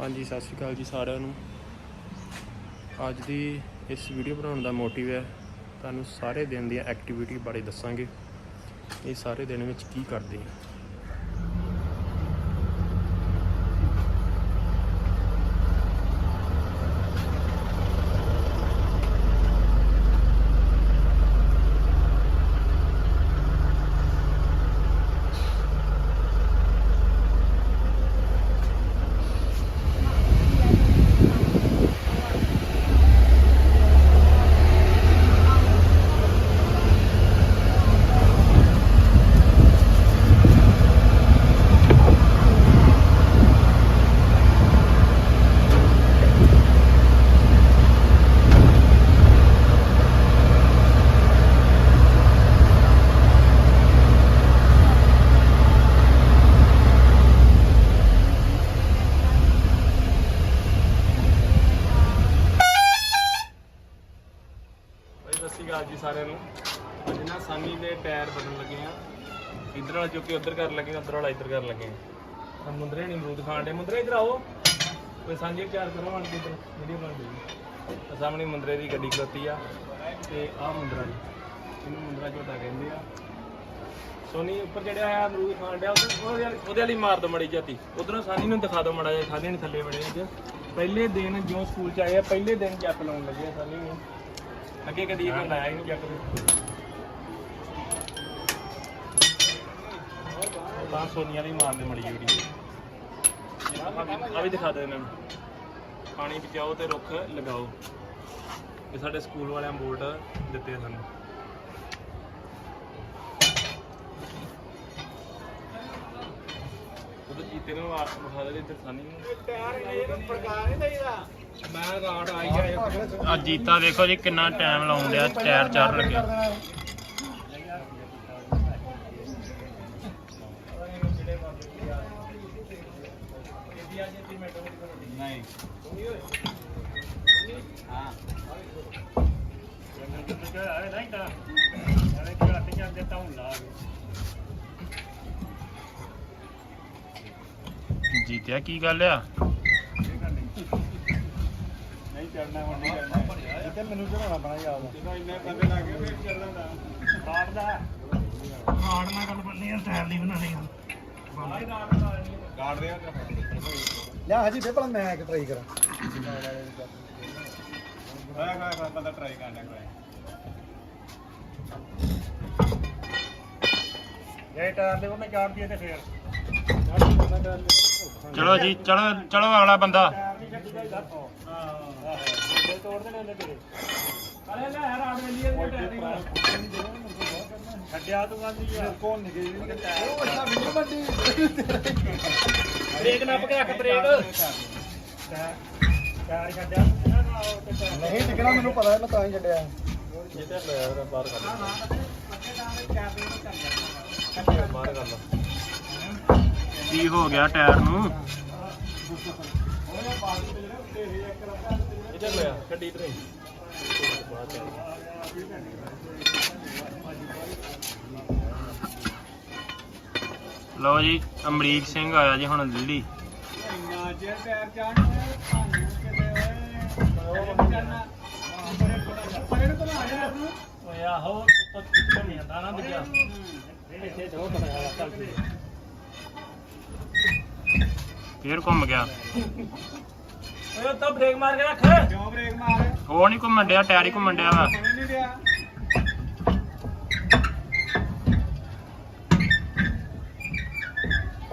ਹਾਂਜੀ, ਸਤਿ ਸ਼੍ਰੀ ਅਕਾਲ ਜੀ ਸਾਰਿਆਂ ਨੂੰ। ਅੱਜ ਦੀ ਇਸ ਵੀਡੀਓ ਬਣਾਉਣ ਦਾ ਮੋਟਿਵ ਹੈ, ਤੁਹਾਨੂੰ ਸਾਰੇ ਦਿਨ ਦੀਆਂ ਐਕਟੀਵਿਟੀ ਬਾਰੇ ਦੱਸਾਂਗੇ। ਇਹ ਸਾਰੇ ਦਿਨ ਵਿੱਚ ਕੀ ਕਰਦੇ ਹਾਂ ਸਾਰਿਆਂ ਨੂੰ। ਅੱਜ ਨਾ ਸਾਨੀ ਦੇ ਟਾਇਰ ਬਦਲਣ ਲੱਗੇ ਆ। ਇਧਰ ਵਾਲਾ ਜੋ ਕਿ ਉਧਰ ਕਰਨ ਲੱਗੇ, ਉਧਰ ਵਾਲਾ ਇੱਧਰ ਕਰਨ ਲੱਗੇ ਆ। ਮੁੰਦਰੇ ਨਹੀਂ ਅਮਰੂਦ ਖਾਣ ਦੇ ਮੁੰਦਰੇ ਇਧਰ ਆਓ। ਕੋਈ ਸਾਂਝੀ ਵਿਚਾਰ ਕਰੋ ਆਣ ਕੇ ਇੱਧਰ। ਵੀਡੀਓ ਬਣ ਗਈ। ਸਾਹਮਣੇ ਮੁੰਦਰੇ ਦੀ ਗੱਡੀ ਖਲੋਤੀ ਆ। ਤੇ ਆਹ ਮੁੰਦਰਾ ਜੀ। ਇਹਨੂੰ ਮੁੰਦਰਾ ਝੋਟਾ ਕਹਿੰਦੇ ਆ। ਸੋਨੀ, ਉੱਪਰ ਜਿਹੜਾ ਹੋਇਆ ਅਮਰੂਦ ਖਾਣ ਡਿਆ। ਉਹਦੇ ਵਾਲੀ- ਉਹਦੇ ਵਾਲੀ ਮਾਰ ਦੋ ਮੜੀ ਜਾਤੀ। ਉਧਰੋਂ ਸਾਨੀ ਨੂੰ ਦਿਖਾ ਦੋ ਮੜਾ ਜਿਹਾ। ਸਾਨੀ ਨੇ ਥੱਲੇ ਬੜੇ ਅੱਜ। ਪਹਿਲੇ ਦਿਨ ਜਿਉਂ ਸਕੂਲ ਚ ਆਏ ਆ, ਪਹਿਲੇ ਦਿਨ ਚੱਕ ਲਾਉਣ ਲੱਗੇ ਆ ਸਾਨੀ ਨੂੰ। ਅੱਗੇ ਕਦੀ ਇਹ ਲਾਇਆ ਹੀ ਨਹੀਂ ਚੱਕ ਤਾਂ ਸੋਨੀਆ ਦੀ ਮਾਰ ਮੜੀ ਜਿਹੜੀ ਆ ਵੀ ਦਿਖਾ ਦੇ ਇਹਨਾਂ ਨੂੰ। ਪਾਣੀ ਬਚਾਓ ਤੇ ਰੁੱਖ ਲਗਾਓ। ਇਹ ਸਾਡੇ ਸਕੂਲ ਵਾਲਿਆਂ ਬੋਰਡ ਦਿੱਤੇ ਸਾਨੂੰ। ਉਹਦੇ ਜੀਤੇ ਨੂੰ ਆਪ ਵਿਖਾ ਦੇ ਇੱਧਰ ਸਾਨੀ ਨੂੰ। ਮੈਂ ਰਾਡ ਆਈ ਜਾਏ ਆ ਜੀਤਾ ਦੇਖੋ ਜੀ ਕਿੰਨਾ ਟਾਈਮ ਲਾਉਣ ਡਿਆ, ਟਾਇਰ ਚਾਰ ਲੱਗਿਆ ਨਹੀਂ ਹਾਂ ਜੀਤਿਆ, ਕੀ ਗੱਲ ਆ? ਚੜਨਾ ਹੁਣ। ਨਹੀਂ ਚੜਨਾ ਜਿੱਤੇ ਮੈਨੂੰ ਚੜਾਉਣਾ ਬਣਾ ਯਾਦ ਜਦੋਂ ਇੰਨੇ ਬੰਦੇ ਲੱਗ ਗਏ ਫਿਰ ਚੱਲਣਾ ਕਾਟ ਦਾ। ਹਾਰਡ ਨਾਲ ਗੱਲ ਬੰਨੀ ਆ ਟਾਇਰ ਨਹੀਂ ਬਣਾਣੀ ਕਾਟ ਦੇ ਲਿਆ ਹਜੀ ਫੇ ਭਲਾ ਮੈਂ ਇੱਕ ਟਰਾਈ ਕਰਾਂ। ਹੋਇਆ ਹੋਇਆ ਬੰਦਾ ਟਰਾਈ ਕਰਨਾ ਕੋਈ। ਜੇ ਟਾਇਰ ਦੇ ਉਹਨੇ ਚਾੜ ਦਿਏ ਤੇ ਫੇਰ। ਚਲੋ ਜੀ ਚਲੋ ਚਲੋ ਅਗਲਾ ਬੰਦਾ। ਟਾਇਰ ਨਹੀਂ ਛੱਡੀ ਜਾਈਦਾ ਹਾਂ ਹਾਂ ਦੇ ਤੋੜ ਦੇਣੇ ਉਹਨੇ ਤੇਰੇ ਅਰੇ ਲੈ ਹਰ ਵੇਲੀ ਇਹ ਟਾਇਰ ਨਹੀਂ ਛੱਡਿਆ ਤੂੰ ਆਂਦੀ ਆ ਕੌਣ ਨਿਕਲੀ ਉਹ ਅੱਛਾ ਮੈਨੂੰ ਵੱਡੀ ਬ੍ਰੇਕ ਨੱਪ ਕੇ ਰੱਖ ਬ੍ਰੇਕ ਟਾਇਰ ਛੱਡਿਆ ਨਹੀਂ ਨਿਕਲਣਾ ਮੈਨੂੰ ਪਤਾ ਮੈਂ ਤਾਂ ਹੀ ਛੱਡਿਆ ਜਿੱਤੇ ਲੈ ਉਹਦਾ ਬਾਹਰ ਕੱਢ ਬਾਹਰ ਕਰ ਲਾ ਕੀ ਹੋ ਗਿਆ ਟਾਇਰ ਨੂੰ? ਇੱਧਰ ਲਿਆ ਗੱਡੀ ਇੱਧਰ ਹੀ ਲਓ ਜੀ ਅਮਰੀਕ ਸਿੰਘ ਆਇਆ ਜੀ ਹੁਣ ਦਿੱਲੀ। ਇੰਨਾ ਚਿਰ ਟਾਇਰ ਚਾੜਨਾ ਤੁਹਾਨੂੰ ਕਿਤੇ ਕਰਨਾ ਪਰੇ ਨੂੰ ਤਾਂ ਆ ਜਾ ਤੂੰ ਓਏ ਆਹੋ ਉੱਤੋਂ ਕਿੱਥੋਂ ਨਹੀਂ ਆਂਦਾ ਨਾ ਦੂਜਾ ਇੱਥੇ ਜੋ ਪਤਾ ਚੱਲ ਫੇਰ ਘੁੰਮ ਗਿਆ। ਓਏ ਉੱਤੋਂ ਬ੍ਰੇਕ ਮਾਰ ਕੇ ਰੱਖ। ਕਿਉਂ ਬ੍ਰੇਕ ਮਾਰ? ਉਹ ਨਹੀਂ ਘੁੰਮਣ ਡਿਆ ਟਾਇਰ ਹੀ ਘੁੰਮਣ ਡਿਆ ਵਾ। ਸਮਝ ਨਹੀਂ ਰਿਹਾ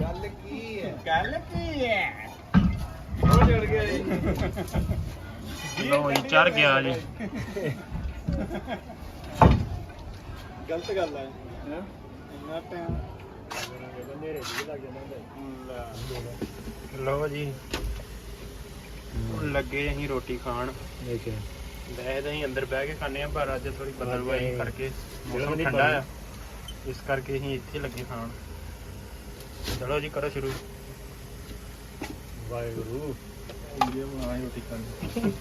ਗੱਲ ਕੀ ਹੈ? ਗੱਲ ਕੀ ਹੈ? ਉਹ ਜੜ ਗਿਆ ਜੀ। ਜੀ ਚੜ ਗਿਆ ਜੀ। ਗਲਤ ਗੱਲ ਹੈ? ਇੰਨਾ ਟਾਈਮ ਲਓ ਜੀ। ਹੁਣ ਲੱਗੇ ਅਸੀਂ ਰੋਟੀ ਖਾਣ। ਦੇਖੇ ਵੈਸੇ ਤਾਂ ਅਸੀਂ ਅੰਦਰ ਬਹਿ ਕੇ ਖਾਂਦੇ ਆ ਪਰ ਅੱਜ ਥੋੜੀ ਬਦਲਵਾਈ ਕਰਕੇ ਮੌਸਮ ਠੰਡਾ ਆ। ਇਸ ਕਰਕੇ ਅਸੀਂ ਇੱਥੇ ਲੱਗੇ ਖਾਣ। ਚਲੋ ਜੀ ਕਰੋ ਸ਼ੁਰੂ। ਵਾਹਿਗੁਰੂ। ਇਹ ਬਣਾਈ ਰੋਟੀ ਖਾਣੀ।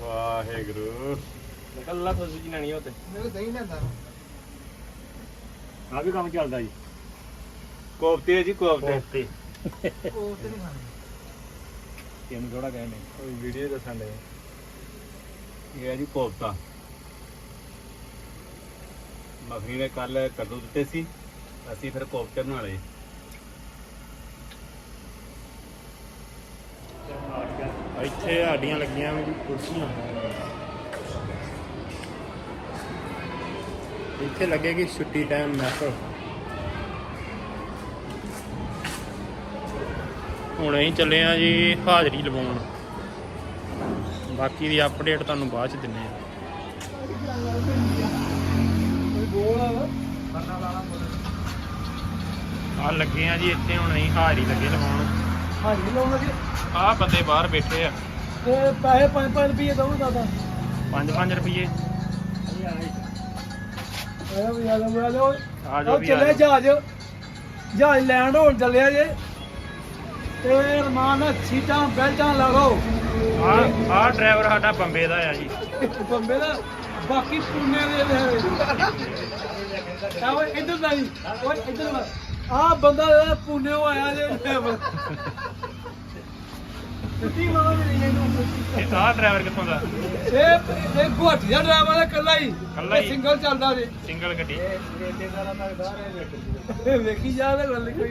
ਵਾਹਿਗੁਰੂ। ਕੱਲਾ ਫਸੂ ਜੀ ਨਹੀਂ ਹੋਤੇ ਮੇਰੇ ਦਹੀਂ ਲੈਂਦਾ। ਆ ਵੀ ਕੰਮ ਚੱਲਦਾ ਜੀ। ਕੋਫਤੇ ਜੀ ਕੋਫਤੇ। ਕੋਫਤੇ। ਨਹੀਂ ਖਾਣੀ। ਤੈਨੂੰ ਥੋੜਾ ਕਹਿੰਦੇ ਕੋਈ ਵੀਡੀਓ ਦੱਸਣ ਦੇ। ਇਹ ਹੈ ਜੀ ਕੋਫਤਾ। ਮੱਖਣੀ ਨੇ ਕੱਲ ਕੱਦੂ ਦਿੱਤੇ ਸੀ। ਅਸੀਂ ਫਿਰ ਕੋਫਤੇ ਬਣਾ ਲਏ। ਇੱਥੇ ਸਾਡੀਆਂ ਲੱਗੀਆਂ ਵੀ ਕੁਰਸੀਆਂ। ਇੱਥੇ ਲੱਗੇਗੀ ਛੁੱਟੀ ਟਾਈਮ ਮੈਸਲ ਹੁਣ ਅਸੀਂ ਚੱਲੇ ਆ ਜੀ ਹਾਜ਼ਰੀ ਲਵਾਉਣ। ਬਾਕੀ ਦੀ ਅਪਡੇਟ ਤੁਹਾਨੂੰ ਬਾਅਦ ਚ ਦਿੰਨੇ ਆ ਆ ਲੱਗੇ ਆ ਜੀ ਇੱਥੇ ਹੁਣ ਅਸੀਂ ਹਾਜ਼ਰੀ ਲੱਗੇ ਲਵਾਉਣ। ਹਾਂਜੀ ਲਾਉਣਗੇ ਆਹ ਬੰਦੇ ਬਾਹਰ ਬੈਠੇ ਆ। ਤੇ ਪੈਸੇ 5-5 ਰੁਪਏ ਦਊਂ ਦਾਦਾ 5-5 ਰੁਪਏ ਆਇਆ ਵੀ ਆ ਲਓ ਆ ਲਓ ਆ ਜਾਓ ਵੀ ਆ ਚੱਲਿਆ। ਜਹਾਜ਼। ਜਹਾਜ਼ ਲੈਂਡ ਹੋਣ ਚੱਲਿਆ ਜੇ। ਤੇ ਰਮਾਨ ਸੀਟਾਂ ਬੈਲਟਾਂ ਲਗਾਓ ਆ ਆ ਡਰਾਈਵਰ ਸਾਡਾ ਬੰਬੇ ਦਾ ਆ ਜੀ। ਬੰਬੇ ਦਾ? ਬਾਕੀ ਪੁਰਨੇ ਦੇ ਨੇ ਆਓ ਇੱਧਰ ਦਾ ਜੀ। ਓਏ ਇੱਧਰ ਆ ਬੰਦਾ ਜਿਹੜਾ ਪੁਰਨੇੋਂ ਆਇਆ ਜੇ ਛੁੱਟੀ ਮਾਰੋ ਜੀ ਇਹਨੂੰ ਇਹ ਆ ਡਰਾਈਵਰ ਕਿੱਥੋਂ ਦਾ? ਇਹ ਇਹ ਗੁਹਾਟੀ ਦਾ ਡਰਾਈਵਰ ਹੈ। ਕੱਲਾ ਹੀ ਇਕੱਲਾ ਹੀ? ਸਿੰਗਲ ਚੱਲਦਾ ਜੇ। ਸਿੰਗਲ ਗੱਡੀ। ਇਹ ਵੇਖੀ। ਜਾ ਤੇ ਗੱਲ ਕੋਈ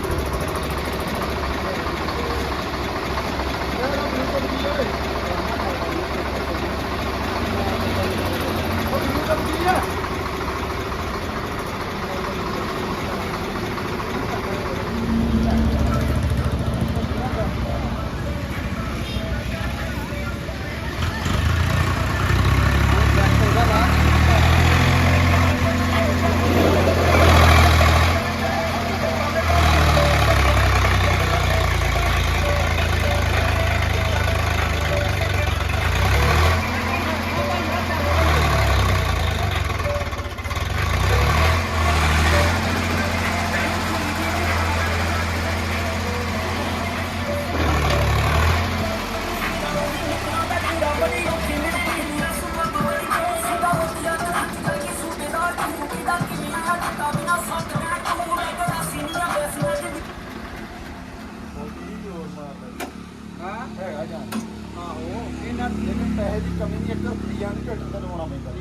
ਪੈਸੇ ਦੀ ਕਮੀ ਨਹੀਂ ਇੱਕ ਰੁਪਈਆ ਨਹੀਂ ਢਿੱਡ ਤੇ ਲਵਾਉਣਾ ਪੈਂਦਾ।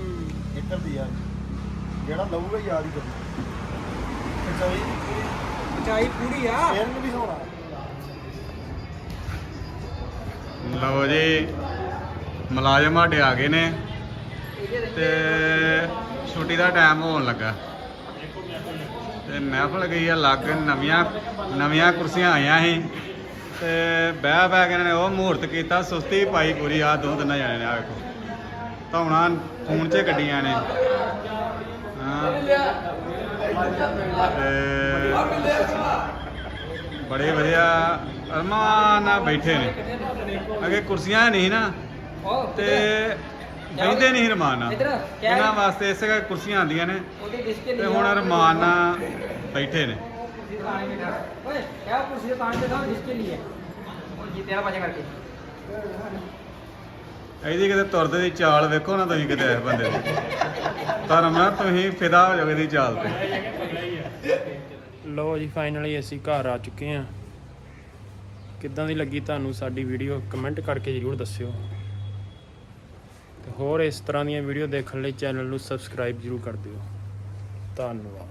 ਇੱਕ ਰੁਪਈਆ ਜਿਹੜਾ ਲਊਗਾ ਯਾਦ ਹੀ ਕਰੂ ਸਚਾਈ ਸਚਾਈ ਪੂਰੀ। ਆ। ਫੇਰ ਨੂੰ ਵੀ ਹੋਣਾ। ਲਓ ਜੀ ਮੁਲਾਜ਼ਮ ਸਾਡੇ ਆ ਗਏ ਨੇ ਤੇ ਛੁੱਟੀ ਦਾ ਟਾਈਮ ਹੋਣ ਲੱਗਾ। ਤੇ ਮਹਿਫਲ ਗਈ ਆ ਲੱਗ ਨਵੀਆਂ ਨਵੀਆਂ ਕੁਰਸੀਆਂ ਆਈਆਂ ਸੀ। ਤੇ ਬਹਿ ਬਹਿ ਕੇ ਇਹਨਾਂ ਨੇ ਉਹ ਮਹੂਰਤ ਕੀਤਾ ਸੁਸਤੀ ਪਾਈ ਪੂਰੀ ਆ ਦੋ ਤਿੰਨ ਜਣੇ ਨੇ ਆ ਵੇਖੋ। ਧੌਣਾ ਖੂਨ 'ਚ ਗੱਡੀਆਂ ਨੇ। ਹਾਂ। ਤੇ ਬੜੇ ਵਧੀਆ ਅਰਮਾਨ ਨਾਲ ਬੈਠੇ ਨੇ। ਅਗੇ ਕੁਰਸੀਆਂ ਨਹੀਂ ਨਾ ਤੇ ਬੈਠਦੇ ਨਹੀਂ ਰਮਾਨ ਇਹਨਾਂ ਵਾਸਤੇ ਇਸੇ ਕਰਕੇ ਕੁਰਸੀਆਂ ਆਉਂਦੀਆਂ ਨੇ। ਤੇ ਹੁਣ ਰਮਾਨ ਬੈਠੇ ਨੇ। ओए क्या कुर्सी से तान के था जिसके लिए और ये तेरा बजा करके ਇਹਦੀ ਕਿਤੇ ਤੁਰਦੇ ਦੀ ਚਾਲ ਵੇਖੋ ਨਾ ਤੁਸੀਂ ਕਿਤੇ ਇਸ ਬੰਦੇ ਦੀ ਧਰਮ ਨਾਲ ਤੁਸੀਂ ਫਿਦਾ ਹੋ ਜਾਓਗੇ ਦੀ ਚਾਲ ਤੇ ਲੋ ਜੀ ਫਾਈਨਲੀ ਅਸੀਂ ਘਰ ਆ ਚੁੱਕੇ ਹਾਂ ਕਿੱਦਾਂ ਦੀ ਲੱਗੀ ਤੁਹਾਨੂੰ ਸਾਡੀ ਵੀਡੀਓ ਕਮੈਂਟ ਕਰਕੇ ਜਰੂਰ ਦੱਸਿਓ ਤੇ ਹੋਰ ਇਸ ਤਰ੍ਹਾਂ ਦੀਆਂ ਵੀਡੀਓ ਦੇਖਣ ਲਈ ਚੈਨਲ ਨੂੰ ਸਬਸਕ੍ਰਾਈਬ ਜਰੂਰ ਕਰ ਦਿਓ ਧੰਨਵਾਦ